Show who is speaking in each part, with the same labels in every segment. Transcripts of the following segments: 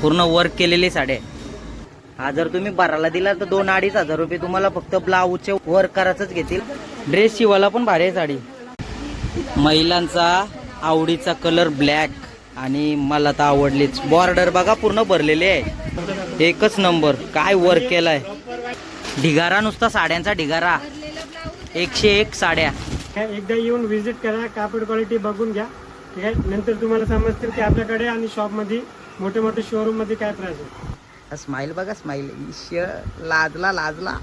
Speaker 1: पूर्ण वर्क केलेली साडी. आहे हा जर तुम्ही बाराला दिला तर दोन अडीच हजार रुपये तुम्हाला फक्त ब्लाऊजचे वर्क करायचंच घेतील. ड्रेस शिवायला पण भारी आहे साडी. महिलांचा आवडीचा कलर ब्लॅक आणि मला तर आवडलीच. बॉर्डर बघा पूर्ण भरलेली आहे. एकच नंबर काय वर्क केलाय? ढिगारा नुसता साड्यांचा ढिगारा. एकशे एक साड्या.
Speaker 2: एकदा येऊन व्हिजिट करा. कापड क्वालिटी बघून घ्या. ठीक आहे नंतर तुम्हाला समजतील की आपल्याकडे आणि शॉपमध्ये मोठे मोठे शोरूममध्ये काय प्राइस आहे?
Speaker 1: स्माइल बघा स्माइल लाजला लाजला.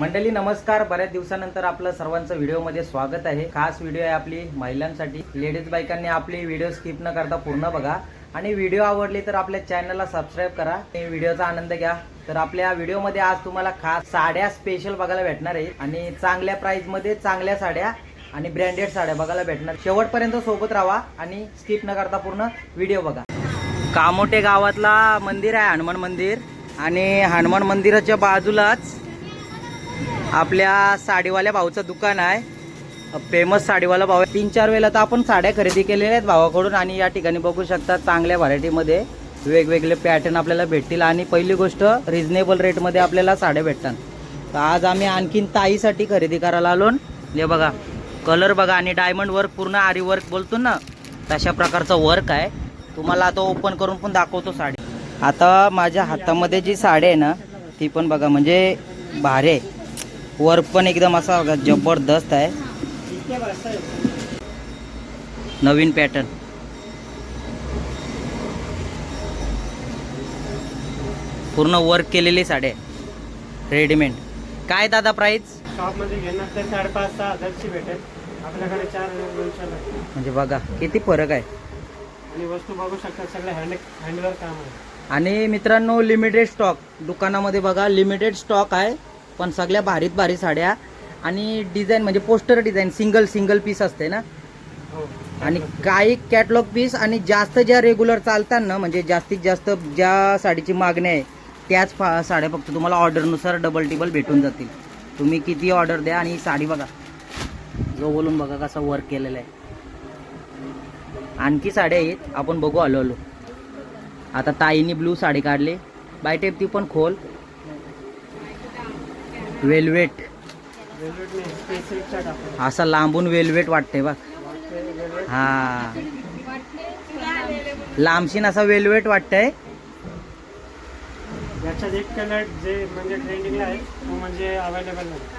Speaker 1: मंडळी नमस्कार. बऱ्याच दिवसानंतर आपलं सर्वांचं व्हिडिओमध्ये स्वागत आहे. खास व्हिडिओ आहे आपली महिलांसाठी. लेडीज बायकांनी आपली व्हिडिओ स्किप न करता पूर्ण बघा. आणि व्हिडिओ आवडली तर आपल्या चॅनलला सबस्क्राईब करा. आणि व्हिडिओचा आनंद घ्या. तर आपल्या व्हिडिओमध्ये आज तुम्हाला खास साड्या स्पेशल बघायला भेटणार आहे. आणि चांगल्या प्राइसमध्ये चांगल्या साड्या आणि ब्रँडेड साड्या बघायला भेटणार. शेवटपर्यंत सोबत राहा आणि स्किप न करता पूर्ण व्हिडिओ बघा. कामोटे गावातला मंदिर आहे हनुमान मंदिर. आणि हनुमान मंदिराच्या बाजूलाच आपल्या साडीवाल्या भाऊचं दुकान आहे. फेमस साडीवाला भाव आहे. तीन चार वेळेला तर आपण साड्या खरेदी केलेल्या आहेत भावाकडून आणि या ठिकाणी बघू शकता चांगल्या व्हरायटीमध्ये वेगवेगळे पॅटर्न आपल्याला भेटतील आणि पहिली गोष्ट रिझनेबल रेटमध्ये आपल्याला साड्या भेटतात. तर आज आम्ही आणखीन ताईसाठी खरेदी करायला आलो हे बघा कलर बघा आणि डायमंड वर्क पूर्ण आरी वर्क बोलतो ना तशा प्रकारचं वर्क आहे. तुम्हाला आता ओपन करून पण दाखवतो साडी. आता माझ्या हातामध्ये जी साडी आहे ना ती पण बघा म्हणजे भारी आहे. वर्क पण एकदम असा जबरदस्त आहे. नवीन पॅटर्न पूर्ण वर्क केलेली साडी आहे. रेडीमेड काय दादा प्राईस
Speaker 2: शॉपमध्ये घेणार तर साडेपाच सहा हजारची भेटेल. आपल्याकडे चार हजार दोनशे
Speaker 1: म्हणजे बघा किती फरक आहे.
Speaker 2: आणि वस्तू बघू शकता सगळे हँड हँडवर काम आहे.
Speaker 1: आणि मित्रांनो लिमिटेड स्टॉक दुकानामध्ये बघा लिमिटेड स्टॉक आहे पण सगळ्या भारीत भारी साड्या. आणि डिझाईन म्हणजे poster design single single piece असते ना?
Speaker 2: हो.
Speaker 1: आणि काही कॅटलॉग पीस आणि जास्त ज्या रेग्युलर चालतात ना म्हणजे जास्तीत जास्त ज्या साडीची मागणी आहे त्याच फा साड्या फक्त तुम्हाला ऑर्डरनुसार डबल टिबल भेटून जातील. तुम्ही किती ऑर्डर द्या आणि साडी बघा. जो बोलून बघा कसा वर्क केलेला आहे. आणखी साड्या आहेत आपण बघू आलो आलो. आता ताईनी ब्लू साडी काढली. बाय टेप ती पण खोल. वेल्वेट
Speaker 2: वेलवेट नाही स्पेसिफिकचा टाकून
Speaker 1: असा लांबून वेल्वेट वाटते बघ. हा. लांबशीन असा वेल्वेट वाटतंय.
Speaker 2: म्हणजे म्हणजे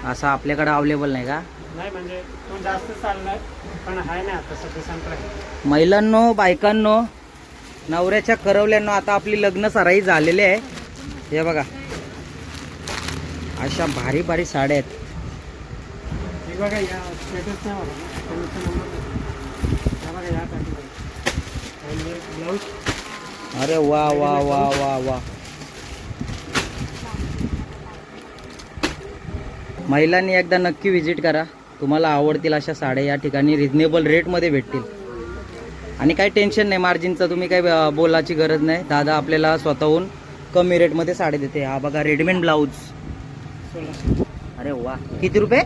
Speaker 1: असा आपल्याकडे अवेलेबल नाही का?
Speaker 2: नाही म्हणजे
Speaker 1: महिलांनो बायकांनो नवऱ्याच्या करवल्यांनो आता आपली लग्न सराई झालेली आहे. हे बघा. अशा भारी भारी साड्या आहेत.
Speaker 2: बघा या स्टेटस नाही बघा ना त्यांचा नंबर हा बघा या ब्लाऊज
Speaker 1: अरे वा वा वा वा वा. महिलांनी एकदा नक्की व्हिजिट करा. तुम्हाला आवडतील अशा साड्या या ठिकाणी. रिजनेबल रेटमध्ये भेटतील. आणि काही टेन्शन नाही मार्जिनचं तुम्ही काही अं, बोलायची गरज नाही. दादा आपल्याला स्वतःहून कमी रेटमध्ये साडी देते. हा बघा रेडीमेड ब्लाऊज अरे वा. किती रुपये?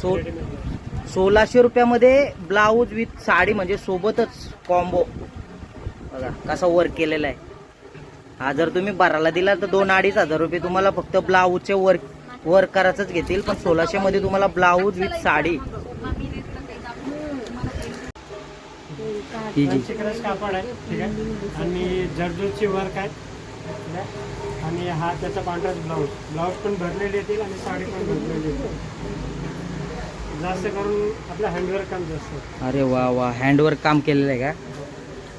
Speaker 1: सो-. सोळाशे रुपयामध्ये ब्लाऊज विथ साडी म्हणजे सोबतच कॉम्बो बघा कसा वर्क केलेला आहे. हा जर तुम्ही बाराला दिला तर दोन अडीच हजार रुपये तुम्हाला फक्त ब्लाऊजचे वर्क वर्क करायचंच घेतील. पण सोळाशे मध्ये तुम्हाला ब्लाऊज विथ साडी. ही जी.
Speaker 2: दोनशे क्रश कापड आहे ठीक आहे. आणि जर्जोची वर्क आहे? आणि हा त्याचा कॉन्ट्रास्ट ब्लाऊज ब्लाऊज पण भरलेले येतील आणि साडी पण भरलेली येतील. जास्त करून आपल्या हँडवर्क काम जास्त आहे.
Speaker 1: अरे वा वा. हँडवर्क काम केलेलं आहे का?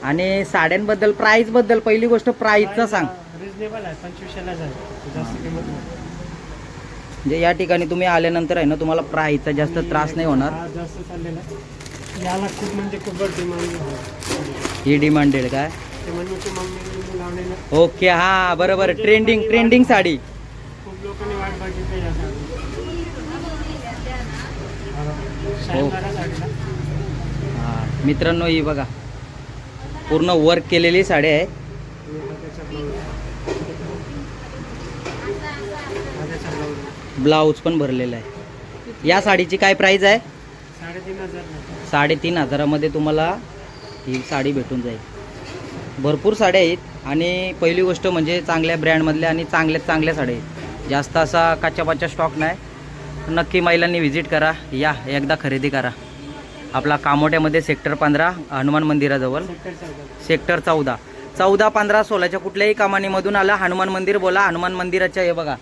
Speaker 1: आणि साड्यांबद्दल प्राइसबद्दल पहिली गोष्ट प्राइसचं सांग.
Speaker 2: रिजनेबल आहे पंचवीसशेलाच आहे जास्त किंमत नाही.
Speaker 1: म्हणजे या ठिकाणी तुम्ही आल्यानंतर आहे ना तुम्हाला प्राइसचा जास्त त्रास नाही होणार.
Speaker 2: हा जास्त चाललेला आहे. याला खूप म्हणजे खूपच डिमांड आहे.
Speaker 1: ही डिमांडेड काय
Speaker 2: ते म्हणजे की मम्मी लावलेलं.
Speaker 1: ओके हा बरोबर. Trending trending sari.
Speaker 2: खूप लोकांनी वाट बघितली या साडीची.
Speaker 1: हो. हां मित्रांनो ही बघा. पूर्ण वर्क केलेली साडी आहे.
Speaker 2: ब्लाऊज
Speaker 1: पण भरलेला आहे. या साडीची काय प्राईज आहे?
Speaker 2: साडेतीन
Speaker 1: हजारामध्ये तुम्हाला ही साडी भेटून जाईल. भरपूर साड्या आहेत. आणि पहिली गोष्ट म्हणजे चांगल्या ब्रँडमधल्या आणि चांगल्यात चांगल्या साड्या आहेत. जास्त असा काच्या पाच्या स्टॉक नाही. नक्की महिलांनी व्हिजिट करा. या एकदा खरेदी करा. आपला कामोट्यामध्ये सेक्टर पंधरा हनुमान मंदिराजवळ.
Speaker 2: सेक्टर चौदा.
Speaker 1: चौदा पंधरा सोळाच्या कुठल्याही कामानीमधून आला हनुमान मंदिर बोला हनुमान मंदिराच्या हे बघा.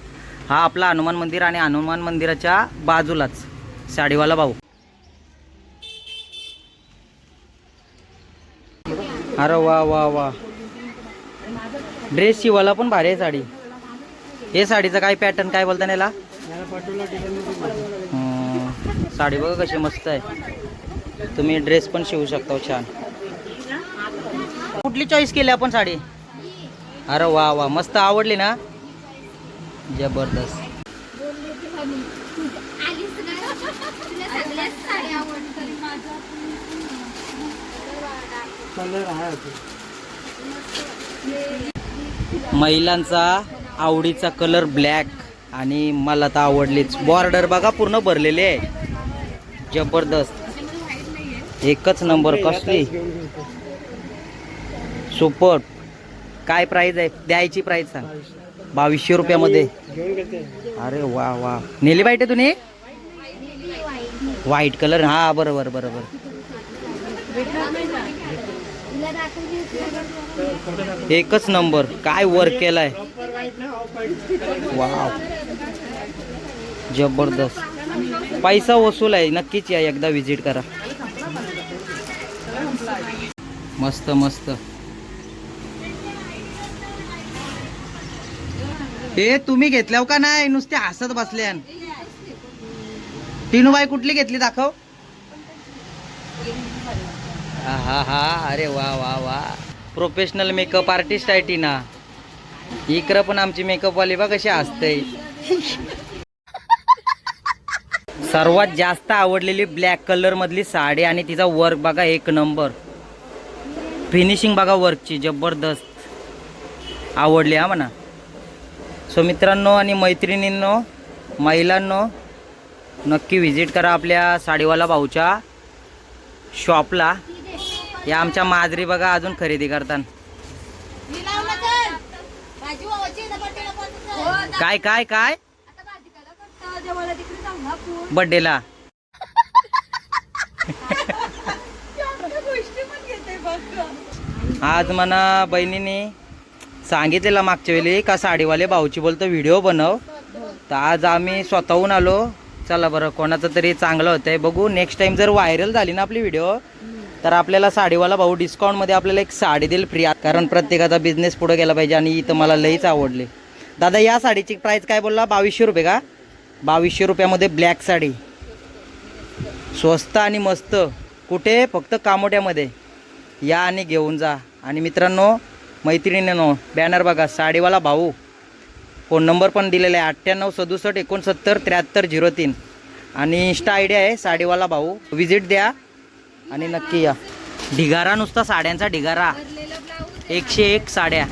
Speaker 1: हा आपला हनुमान मंदिर आणि हनुमान मंदिराच्या बाजूलाच. साडीवाला भाऊ. अरे वा वा वा. ड्रेस शिवाला पण भारी आहे साडी. हे साडीचं काय पॅटर्न काय बोलता याला साडी बघा कशी मस्त आहे. तुम्ही ड्रेस पण शिवू शकता हो, छान. कुठली चॉईस केली आपण साडी? अरे वा वा. मस्त आवडली ना? जबरदस्त. महिलांचा आवडीचा कलर ब्लॅक आणि मला तर आवडलीच. बॉर्डर बघा पूर्ण भरलेली आहे. जबरदस्त. एकच नंबर कसली? सुपर. काय प्राईज आहे? द्यायची प्राईज सांग. बावीसशे रुपयामध्ये. अरे वा वा. नेली पाहिजे तुम्ही व्हाईट कलर हा बरोबर बरोबर. एकच नंबर. काय वर्क केलाय?
Speaker 2: वा वाईट ना ऑफ वाईट
Speaker 1: वा जबरदस्त. पैसा वसूल आहे. नक्कीच या एकदा व्हिजिट करा. मस्त मस्त. हे तुम्ही घेतल्याव हो का नाही? नुसते हसत बसल्यान टिनूबाई कुठली घेतली दाखव. हा हा. अरे वा वा वा. प्रोफेशनल मेकअप आर्टिस्ट आहे टीना. इकडं पण आमची मेकअपवाली बा कशी असते सर्वात जास्त आवडलेली ब्लॅक कलर मधली साडी आणि तिचा वर्क बघा एक नंबर फिनिशिंग बघा वर्कची जबरदस्त. आवडली हा म्हणा. सो मित्रांनो आणि मैत्रिणींनो महिलांनो नक्की व्हिजिट करा आपल्या साडीवाला भाऊच्या शॉपला या आमच्या माजरी बघा अजून खरेदी करतात काय काय काय? बड्डेला. आज म्हणा बहिणीने सांगितलेलं मागच्या वेळी का साडीवाले भाऊची बोलतो व्हिडिओ बनव. तर आज आम्ही स्वतःहून आलो. चला बरं कोणाचं तरी चांगलं होतंय बघू. नेक्स्ट टाइम जर व्हायरल झाली ना आपली व्हिडिओ तर आपल्याला साडीवाला भाऊ डिस्काउंटमध्ये आपल्याला एक साडी देईल फ्री कारण प्रत्येकाचा बिझनेस पुढे गेला पाहिजे आणि इथं मला लईच आवडली. दादा या साडीची प्राईस काय बोलला? बावीसशे रुपये का? बावीसशे रुपयामध्ये ब्लॅक साडी. स्वस्त आणि मस्त. कुठे? फक्त कामोट्यामध्ये. या आणि घेऊन जा. आणि मित्रांनो मैत्रिणींनो बॅनर बघा साडीवाला भाऊ. फोन नंबर पण दिलेला आहे अठ्ठ्याण्णव सदुसष्ट एकोणसत्तर त्र्याहत्तर झिरो तीन. आणि इन्स्टा आय डी आहे साडीवाला भाऊ. व्हिजिट द्या आणि नक्की या. ढिगारा नुसता साड्यांचा ढिगारा. एकशे एक साड्या.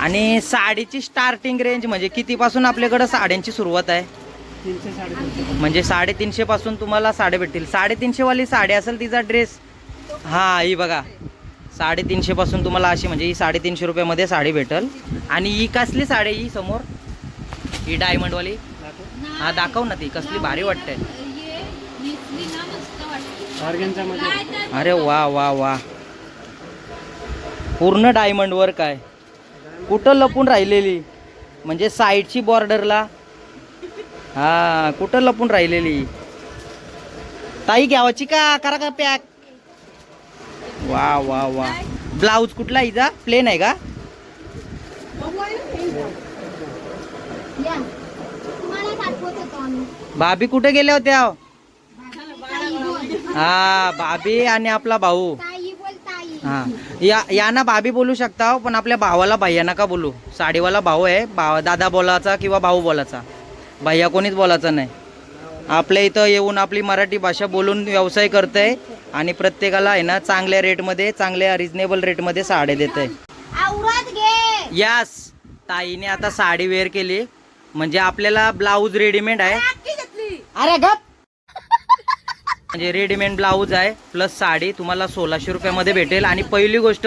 Speaker 1: आणि साडीची स्टार्टिंग रेंज म्हणजे कितीपासून आपल्याकडं साड्यांची सुरुवात आहे?
Speaker 2: तीनशे
Speaker 1: म्हणजे साडेतीनशे पासून तुम्हाला साड्या भेटतील. साडेतीनशे वाली साडी असेल तिचा ड्रेस हा ही बघा. साडेतीनशे पासून तुम्हाला अशी म्हणजे ही साडेतीनशे रुपयामध्ये साडी भेटल. आणि ही कसली साडी ही समोर? ही डायमंडवाली हा दाखव ना ती. कसली भारी वाटते. अरे वा वा वा. पूर्ण डायमंड वर काय? कुठं लपून राहिलेली? म्हणजे साईडची बॉर्डरला? हा कुठं लपून राहिलेली? ताई घ्यावाची का? करा का पॅक? वा वा वा. ब्लाऊज कुठला हिचा प्लेन आहे का? भाभी कुठे गेल्या होत्या? हा भाभी आणि आपला भाऊ. हा. या यांना भाभी बोलू शकता हो, पण आपल्या भावाला भैया नका बोलू. साडीवाला भाऊ आहे. भाव दादा बोलायचा किंवा भाऊ बोलायचा. भैया कोणीच बोलायचा नाही. आपल्या इथं येऊन आपली मराठी भाषा बोलून व्यवसाय करतंय आणि प्रत्येकाला आहे ना चांगल्या रेटमध्ये चांगल्या रिजनेबल रेटमध्ये साड्या देत आहे
Speaker 3: आवरात घे.
Speaker 1: यास ताईने आता साडी वेअर केली. म्हणजे आपल्याला ब्लाऊज रेडीमेड आहे. अरे गप. म्हणजे रेडीमेड ब्लाऊज आहे प्लस साडी तुम्हाला सोळाशे रुपयामध्ये भेटेल. आणि पहिली गोष्ट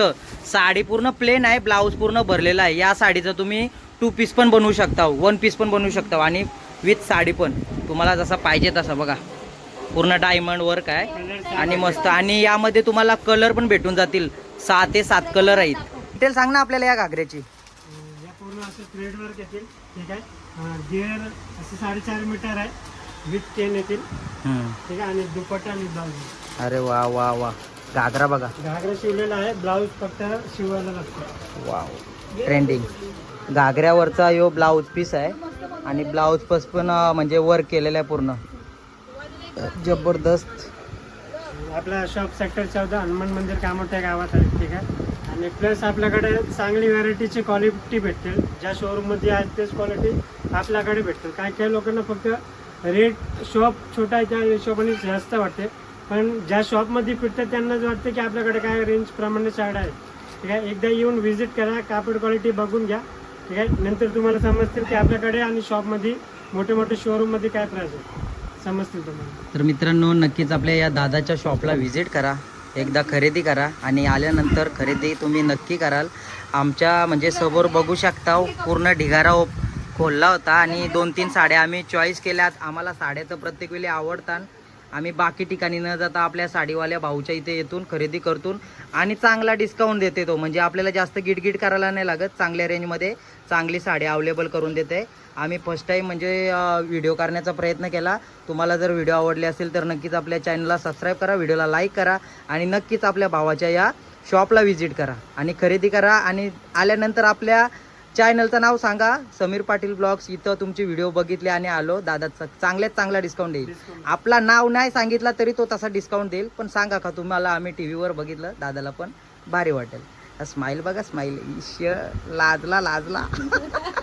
Speaker 1: साडी पूर्ण प्लेन आहे ब्लाऊज पूर्ण भरलेला आहे. या साडीचं तुम्ही टू पीस पण बनवू शकता वन पीस पण बनवू शकता आणि विथ साडी पण. तुम्हाला जसा पाहिजे तसा बघा. पूर्ण डायमंड वर्क आहे आणि मस्त. आणि यामध्ये तुम्हाला कलर पण भेटून जातील. सहा ते सात कलर आहेत. डिटेल सांग ना आपल्याला या घागऱ्याची.
Speaker 2: पूर्ण असं थ्रेड वर्क येतील. ठीक आहे. गिअर असं साडेचार मीटर आहे. विथ चेन येतील
Speaker 1: हम्म.
Speaker 2: ठीक आहे आणि दुपट्टा आणि ब्लाऊज
Speaker 1: अरे वा वा वा. घागरा बघा.
Speaker 2: घागरा शिवलेला आहे ब्लाऊज फक्त शिवायला लागतो.
Speaker 1: वाव. ट्रेंडिंग घागऱ्यावरचा यो ब्लाऊज पीस आहे आणि ब्लाऊज पीस पण अं, म्हणजे वर्क केलेलं आहे पूर्ण. जबरदस्त.
Speaker 2: आपला शॉप सेक्टर चौदा हनुमान मंदिर कामोठ्या गावात आहे ठीक आहे. आणि प्लस आपल्याकडे चांगली व्हरायटीची क्वालिटी भेटतील. ज्या शोरूममध्ये आहे तेच क्वालिटी आपल्याकडे भेटतील. काही काही लोकांना फक्त रेट शॉप छोटा आहे त्या हिशोबाने जास्त वाटते. पण ज्या शॉपमध्ये फिरतात त्यांनाच वाटते की आपल्याकडे काय रेंजप्रमाणे साड्या आहेत. ठीक आहे? एकदा येऊन व्हिजिट करा कापड क्वालिटी बघून घ्या. ठीक आहे? नंतर तुम्हाला समजतील की आपल्याकडे आणि शॉपमध्ये मोठे मोठे शोरूममध्ये काय प्राईस आहे. समजतील तुम्हाला.
Speaker 1: तर मित्रांनो नक्कीच आपल्या या दादाच्या शॉपला व्हिजिट करा. एकदा खरेदी करा आणि आल्यानंतर खरेदी तुम्ही नक्की कराल. आमच्या म्हणजे समोर बघू शकता पूर्ण ढिगारा ओप- खोलला होता आणि दोन तीन साड्या आम्ही चॉईस केल्यात. आम्हाला साड्या तर प्रत्येक वेळी आवडतात. आम्ही बाकी ठिकाणी न जाता आपल्या साडीवाल्या भाऊच्या इथे येतून खरेदी करतून आणि चांगला डिस्काउंट देते तो. म्हणजे आपल्याला जास्त गिटगिट करायला नाही लागत. चांगल्या रेंजमध्ये चांगली साडी अवेलेबल करून देते. आम्ही फर्स्ट टाईम म्हणजे व्हिडिओ करण्याचा प्रयत्न केला. तुम्हाला जर व्हिडिओ आवडले असेल तर नक्कीच आपल्या चॅनलला सबस्क्राईब करा व्हिडिओला लाईक करा आणि नक्कीच आपल्या भावाच्या या शॉपला व्हिजिट करा आणि खरेदी करा आणि आल्यानंतर आपल्या चॅनलचं नाव सांगा. समीर पाटील ब्लॉग्स इथं तुमचे व्हिडिओ बघितले आणि आलो. दादाचा चांगल्यात चांगला डिस्काउंट देईल. आपला नाव नाही सांगितला तरी तो तसा डिस्काउंट देईल. पण सांगा का तुम्हाला आम्ही टी व्हीवर बघितलं. दादाला पण भारी वाटेल. स्माईल बघा स्माईल लाजला लाजला.